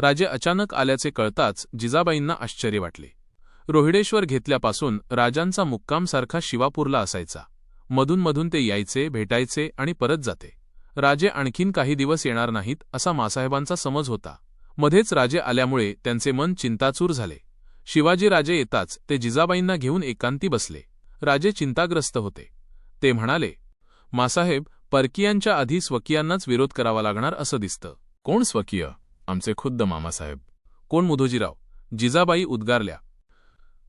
राजे अचानक आल्याचे कळताच जिजाबाईंना आश्चर्य वाटले. रोहिडेश्वर घेतल्यापासून राजांचा मुक्कामसारखा शिवापूरला असायचा. मधूनमधून ते यायचे भेटायचे आणि परत जाते. राजे आणखीन काही दिवस येणार नाहीत असा मासाहेबांचा समज होता. मध्येच राजे आल्यामुळे त्यांचे मन चिंताचूर झाले. शिवाजी राजे येताच ते जिजाबाईंना घेऊन एकांती बसले. राजे चिंताग्रस्त होते. ते म्हणाले मासाहेब परकीयांच्या आधी स्वकीयांनाच विरोध करावा लागणार असं दिसतं. कोण स्वकीय? आमचे खुद्द मामासाहेब. कोण मुधोजीराव? जिजाबाई उद्गारल्या.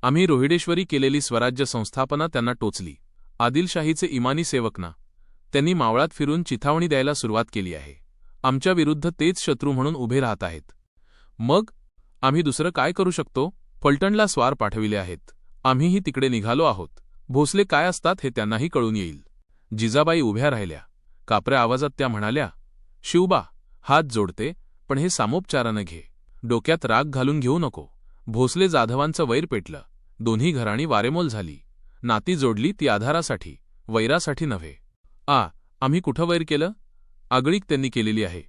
आम्ही रोहिडेश्वरी केलेली स्वराज्य संस्थापना त्यांना टोचली. आदिलशाहीचे इमानी सेवक ना त्यांनी मावळात फिरून चिथावणी द्यायला सुरुवात केली आहे. आमच्या विरुद्ध तेच शत्रू म्हणून उभे राहत आहेत. मग? आम्ही दुसरं काय करू शकतो? फलटणला स्वार पाठविले आहेत. आम्हीही तिकडे निघालो आहोत. भोसले काय असतात हे त्यांनाही कळून येईल. जिजाबाई उभ्या राहिल्या. कापऱ्या आवाजात त्या म्हणाल्या शिवबा हात जोडते. पण हे सामोपचारानं घे. डोक्यात राग घालून घेऊ नको. भोसले जाधवांचं वैर पेटलं. दोन्ही घराणी वारेमोल झाली. नाती जोडली ती आधारासाठी वैरासाठी नव्हे. आ आम्ही कुठं वैर केलं? आगळीक त्यांनी केलेली आहे.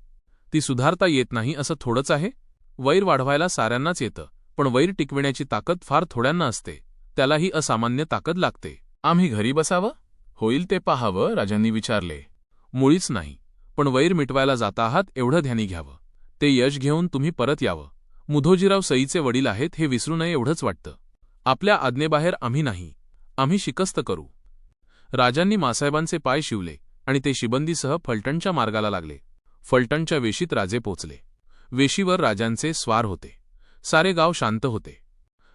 ती सुधारता येत नाही असं थोडंच आहे? वैर वाढवायला साऱ्यांनाच येतं पण वैर टिकविण्याची ताकद फार थोड्यांना असते. त्यालाही असामान्य ताकद लागते. आम्ही घरी बसावं? होईल ते पाहावं राजांनी विचारले. मुळीच नाही. पण वैर मिटवायला जाता आहात एवढं ध्यानी घ्यावं. ते यश घेऊन तुम्ही परत यावं. मुधोजीराव सईचे वडील आहेत हे विसरू नये एवढंच वाटतं. आपल्या आज्ञेबाहेर आम्ही नाही. आम्ही शिकस्त करू. राजांनी मासाहेबांचे पाय शिवले आणि ते शिबंदीसह फलटणच्या मार्गाला लागले. फलटणच्या वेशीत राजे पोचले. वेशीवर राजांचे स्वार होते. सारे गाव शांत होते.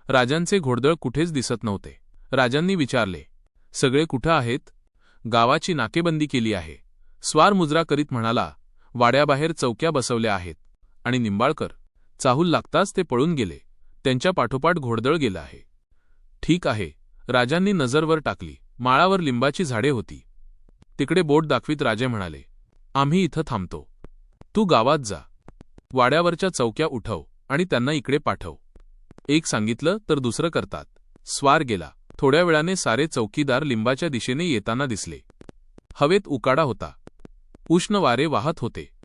राजांचे घोडदळ कुठेच दिसत नव्हते. राजांनी विचारले सगळे कुठं आहेत? गावाची नाकेबंदी केली आहे. स्वार मुजरा करीत म्हणाला वाड्याबाहेर चौक्या बसवल्या आहेत. आणि निंबाळकर चाहूल लागताच ते पळून गेले. त्यांच्या पाठोपाठ घोडदळ गेलं आहे. ठीक आहे राजांनी नजरवर टाकली माळावर लिंबाची झाडे होती. तिकडे बोट दाखवीत राजे म्हणाले आम्ही इथं थांबतो. तू गावात जा. वाड्यावरच्या चौक्या उठव आणि त्यांना इकडे पाठव. एक सांगितलं तर दुसरं करतात. स्वार गेला. थोड्या वेळाने सारे चौकीदार लिंबाच्या दिशेने येताना दिसले. हवेत उकाडा होता. उष्ण वारे वाहत होते.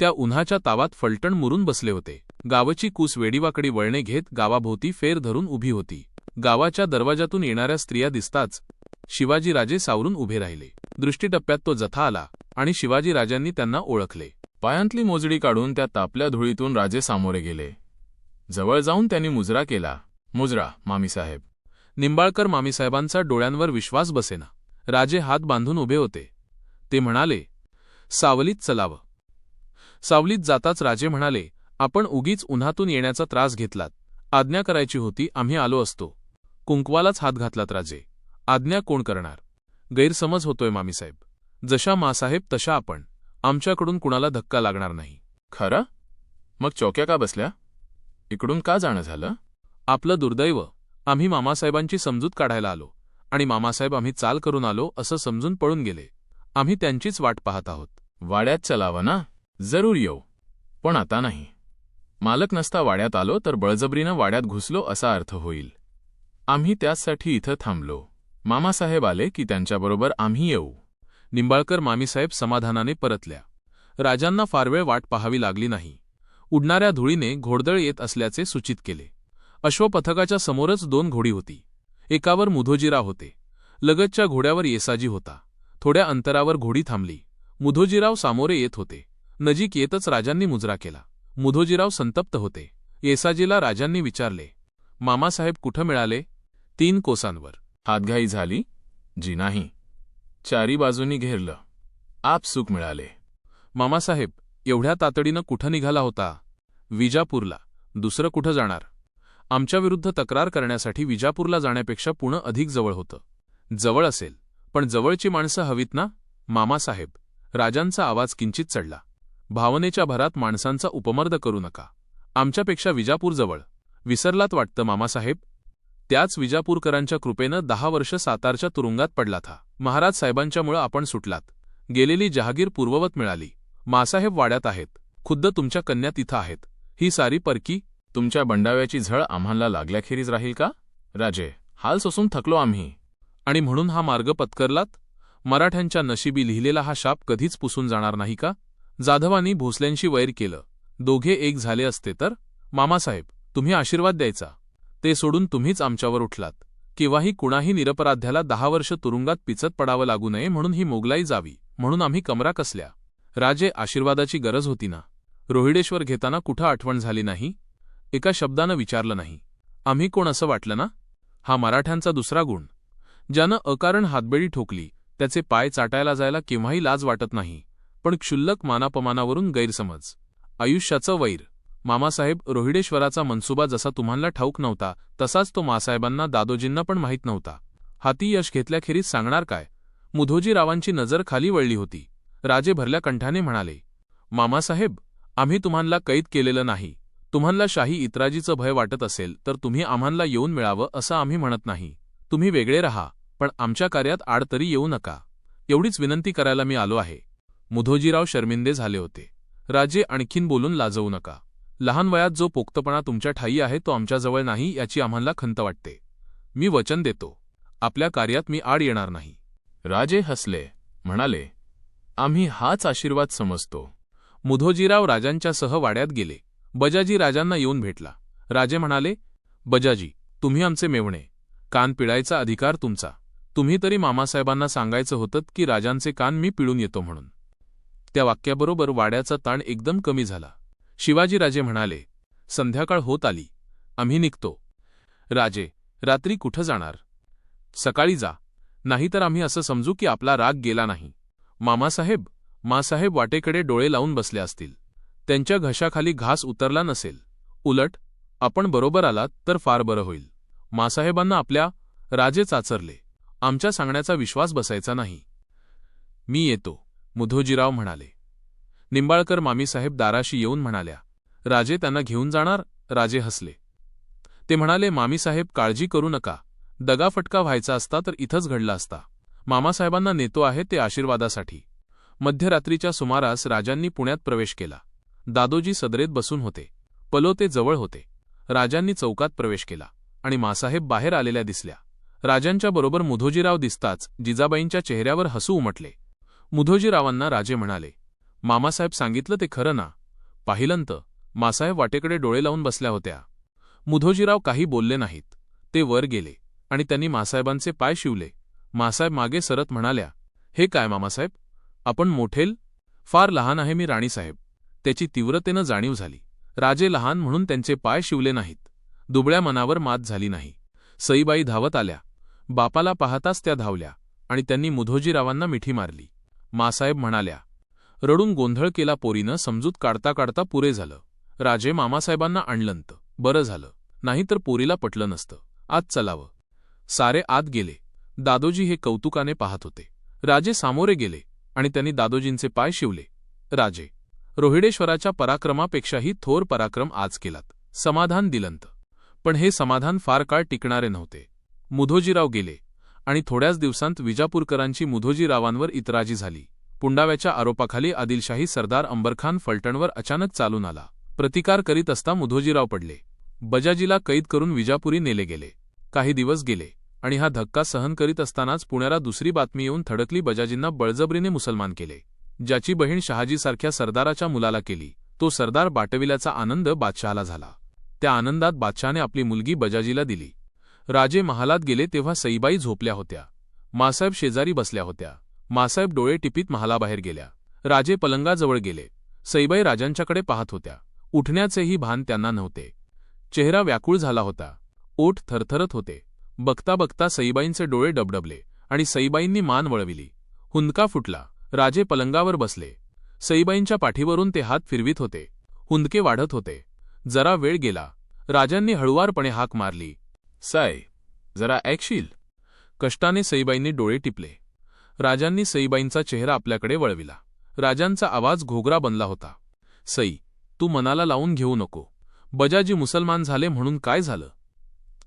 त्या उन्हाच्या तावात फलटण मुरून बसले होते. गावची कूस वेडीवाकडी वळणे घेत गावाभोवती फेर धरून उभी होती. गावाच्या दरवाजातून येणाऱ्या स्त्रिया दिसताच शिवाजीराजे सावरून उभे राहिले. दृष्टीटप्प्यात तो जथा आला आणि शिवाजीराजांनी त्यांना ओळखले. पायांतली मोजडी काढून त्या तापल्या धुळीतून राजे सामोरे गेले. जवळ जाऊन त्यांनी मुजरा केला. मुजरा मामीसाहेब. निंबाळकर मामीसाहेबांचा डोळ्यांवर विश्वास बसेना. राजे हात बांधून उभे होते. ते म्हणाले सावलीत चलावं. सावलीत जाताच राजे म्हणाले आपण उगीच उन्हातून येण्याचा त्रास घेतलात. आज्ञा करायची होती आम्ही आलो असतो. कुंकवालाच हात घातलात राजे. आज्ञा कोण करणार? गैरसमज होतोय मामीसाहेब. जशा मासाहेब तशा आपण. आमच्याकडून कुणाला धक्का लागणार नाही. खरं? मग चौक्या का बसल्या? इकडून का जाणं झालं? आपलं दुर्दैव. आम्ही मामासाहेबांची समजूत काढायला आलो आणि मामासाहेब आम्ही चाल करून आलो असं समजून पळून गेले. आम्ही त्यांचीच वाट पाहत आहोत. वाड्यात चलावं ना? जरूर येऊ. पण आता नाही. मालक नसता वाड्यात आलो तर बळजबरीनं वाड्यात घुसलो असा अर्थ होईल. आम्ही त्याचसाठी इथं थांबलो. मामासाहेब आले की त्यांच्याबरोबर आम्ही येऊ. निंबाळकर मामीसाहेब समाधानाने परतल्या. राजांना फार वेळ वाट पाहावी लागली नाही. उडणाऱ्या धुळीने घोडदळ येत असल्याचे सूचित केले. अश्वपथकाच्या समोरच दोन घोडी होती. एकावर मुधोजीराव होते. लगतच्या घोड्यावर येसाजी होता. थोड्या अंतरावर घोडी थांबली. मुधोजीराव सामोरे येत होते. नजीक येतच राजांनी मुजरा केला. मुधोजीराव संतप्त होते. येसाजीला राजांनी विचारले मामासाहेब कुठं मिळाले? तीन कोसांवर. हातघाई झाली? जी नाही. चारी बाजूनी घेरलं. आप सुख मिळाले. मामासाहेब एवढ्या तातडीनं कुठं निघाला होता? विजापूरला. दुसरं कुठं जाणार? आमच्याविरुद्ध तक्रार करण्यासाठी विजापूरला जाण्यापेक्षा पुणं अधिक जवळ होतं. जवळ असेल. पण जवळची माणसं हवीत ना? मामासाहेब. राजांचा आवाज किंचित चढला. भावनेच्या भरात माणसांचा उपमर्द करू नका. आमच्यापेक्षा विजापूरजवळ. विसरलात वाटतं मामासाहेब? त्याच विजापूरकरांच्या कृपेनं दहा वर्ष सातारच्या तुरुंगात पडला था महाराज साहेबांच्यामुळं आपण सुटलात. गेलेली जहागीर पूर्ववत मिळाली. मासाहेब वाड्यात आहेत. खुद्द तुमच्या कन्या तिथं आहेत. ही सारी परकी तुमच्या बंडाव्याची झळ आम्हाला लागल्याखेरीज राहील का? राजे हाल सोसून थकलो आम्ही. आणि म्हणून हा मार्ग पत्करलात? मराठ्यांच्या नशिबी लिहिलेला हा शाप कधीच पुसून जाणार नाही का? जाधवांनी भोसल्यांशी वैर केलं. दोघे एक झाले असते तर? मामासाहेब तुम्ही आशीर्वाद द्यायचा. ते सोडून तुम्हीच आमच्यावर उठलात. केव्हाही कुणाही निरपराध्याला दहा वर्ष तुरुंगात पिचत पडावं लागू नये म्हणून ही मोगलाई जावी म्हणून आम्ही कमरा कसल्या? राजे आशीर्वादाची गरज होती ना? रोहिडेश्वर घेताना कुठं आठवण झाली नाही? एका शब्दानं विचारलं नाही. आम्ही कोण असं वाटलं ना? हा मराठ्यांचा दुसरा गुण. ज्यानं अकारण हातबेडी ठोकली त्याचे पाय चाटायला जायला केव्हाही लाज वाटत नाही. पण क्षुल्लक मानापमानावरून गैरसमज. आयुष्याचं वैर. मामासाहेब रोहिडेश्वराचा मनसुबा जसा तुम्हाला ठाऊक नव्हता तसाच तो मासाहेबांना दादोजींना पण माहीत नव्हता. हाती यश घेतल्याखेरीज सांगणार काय? मुधोजीरावांची नजर खाली वळली होती. राजे भरल्या कंठाने म्हणाले मामासाहेब आम्ही तुम्हाला कैद केलेलं नाही. तुम्हाला शाही इत्राजीचं भय वाटत असेल तर तुम्ही आम्हाला येऊन मिळावं असं आम्ही म्हणत नाही. तुम्ही वेगळे रहा पण आमच्या कार्यात आड तरी येऊ नका. एवढीच विनंती करायला मी आलो आहे. मुधोजीराव शर्मिंदे झाले होते. राजे आणखीन बोलून लाजवू नका. लहान वयात जो पोक्तपणा तुमच्या ठाई आहे तो आमच्याजवळ नाही याची आम्हाला खंत वाटते. मी वचन देतो. आपल्या कार्यात मी आड येणार नाही. राजे हसले. म्हणाले आम्ही हाच आशीर्वाद समजतो. मुधोजीराव राजांच्या सह वाड्यात गेले. बजाजी राजांना येऊन भेटला. राजे म्हणाले बजाजी तुम्ही आमचे मेवणे. कान पिळायचा अधिकार तुमचा. तुम्ही तरी मामासाहेबांना सांगायचं होतं की राजांचे कान मी पिळून येतो म्हणून. त्या वाक्याबरोबर वाड्याचा ताण एकदम कमी झाला. शिवाजीराजे म्हणाले संध्याकाळ होत आली. आम्ही निघतो. राजे रात्री कुठं जाणार? सकाळी जा. नाहीतर आम्ही असं समजू की आपला राग गेला नाही. मामासाहेब मासाहेब वाटेकडे डोळे लावून बसले असतील. त्यांच्या घशाखाली घास उतरला नसेल. उलट आपण बरोबर आलात तर फार बरं होईल. मासाहेबांना आपल्या राजे चाचरले आमच्या सांगण्याचा विश्वास बसायचा नाही. मी येतो. मुधोजीराव म्हणाले. निंबाळकर मामीसाहेब दाराशी येऊन म्हणाल्या राजे त्यांना घेऊन जाणार? राजे हसले. ते म्हणाले मामीसाहेब काळजी करू नका. दगाफटका व्हायचा असता तर इथंच घडला असता. मामासाहेबांना नेतो आहे ते आशीर्वादासाठी. मध्यरात्रीच्या सुमारास राजांनी पुण्यात प्रवेश केला. दादोजी सदरेत बसून होते. पलोते जवळ होते. राजांनी चौकात प्रवेश केला आणि मासाहेब बाहेर आलेल्या दिसल्या. राजांच्या बरोबर मुधोजीराव दिसताच जिजाबाईंच्या चेहऱ्यावर हसू उमटले. मुधोजीरावांना राजे म्हणाले मामासाहेब सांगितलं ते खरं ना. पाहिलंत मासाहेब वाटेकडे डोळे लावून बसल्या होत्या. मुधोजीराव काही बोलले नाहीत. ते वर गेले आणि त्यांनी मासाहेबांचे पाय शिवले. मासाहेब मागे सरत म्हणाल्या हे काय मामासाहेब? आपण मोठेल? फार लहान आहे मी राणीसाहेब. त्याची तीव्रतेनं जाणीव झाली. राजे लहान म्हणून त्यांचे पाय शिवले नाहीत. दुबळ्या मनावर मात झाली नाही. सईबाई धावत आल्या. बापाला पाहताच त्या धावल्या आणि त्यांनी मुधोजीरावांना मिठी मारली. मासाहेब म्हणाल्या रडून गोंधळ केला पोरीनं समजूत काढता काढता पुरे झालं. राजे मामासाहेबांना आणलंत. बरं झालं. नाहीतर पोरीला पटलं नसतं. आत चलावं. सारे आत गेले. दादोजी हे कौतुकाने पाहत होते. राजे सामोरे गेले आणि त्यांनी दादोजींचे पाय शिवले. राजे रोहिडेश्वराच्या पराक्रमापेक्षाही थोर पराक्रम आज केलात. समाधान दिलंत. पण हे समाधान फार काळ टिकणारे नव्हते. मुधोजीराव गेले. आणि थोड्याच दिवसांत विजापूरकरांची मुधोजीरावांवर इतराजी झाली. पुंडाव्याच्या आरोपाखाली आदिलशाही सरदार अंबरखान फलटणवर अचानक चालून आला. प्रतिकार करीत असता मुधोजीराव पडले. बजाजीला कैद करून विजापुरी नेले गेले. काही दिवस गेले आणि हा धक्का सहन करीत असतानाच पुण्याला दुसरी बातमी येऊन थडकली बजाजींना बळजबरीने मुसलमान केले. ज्याची बहीण शहाजीसारख्या सरदाराच्या मुलाला केली. तो सरदार बाटविल्याचा आनंद बादशहाला झाला. त्या आनंदात बादशहाने आपली मुलगी बजाजीला दिली. राजे महालात गेले तेव्हा सईबाई झोपल्या होत्या. मासाहेब शेजारी बसल्या होत्या. मासाहेब डोळे टिपीत महालाबाहेर गेल्या. राजे पलंगाजवळ गेले. सईबाई राजांच्याकडे पाहत होत्या. उठण्याचेही भान त्यांना नव्हते. चेहरा व्याकुळ झाला होता. ओठ थरथरत होते. बघता बघता सईबाईंचे डोळे डबडबले आणि सईबाईंनी मान वळविली. हुंदका फुटला. राजे पलंगावर बसले. सईबाईंच्या पाठीवरून ते हात फिरवीत होते. हुंदके वाढत होते. जरा वेळ गेला. राजांनी हळुवारपणे हाक मारली. साय जरा ऐकशील? कष्टाने सईबाईंनी डोळे टिपले. राजांनी सईबाईंचा चेहरा आपल्याकडे वळविला. राजांचा आवाज घोगरा बनला होता. सई तू मनाला लावून घेऊ नको. बजाजी मुसलमान झाले म्हणून काय झालं?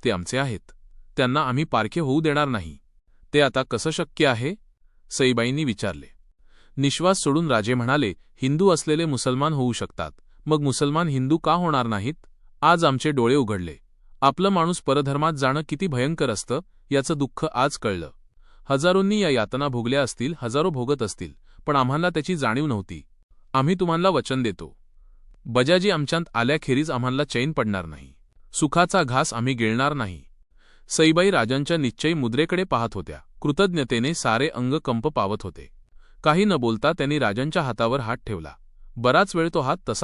ते आमचे आहेत. त्यांना आम्ही पारखे होऊ देणार नाही. ते आता कसं शक्य आहे? सईबाईंनी विचारले. निश्वास सोडून राजे म्हणाले हिंदू असलेले मुसलमान होऊ शकतात. मग मुसलमान हिंदू का होणार नाहीत? आज आमचे डोळे उघडले. आपलं माणूस परधर्मात जाणं किती भयंकर असतं याचं दुःख आज कळलं. हजारोंनी या यातना भोगल्या असतील हजारो भोगत असतील पण आम्हाला त्याची जाणीव नव्हती. आम्ही तुम्हाला वचन देतो. बजाजी आमच्यात आल्याखेरीज आम्हाला चैन पडणार नाही. सुखाचा घास आम्ही गिळणार नाही. सईबाई राजांच्या निश्चयी मुद्रेकडे पाहत होत्या. कृतज्ञतेने सारे अंग कंप पावत होते. काही न बोलता त्यांनी राजांच्या हातावर हात ठेवला. बराच वेळ तो हात तसा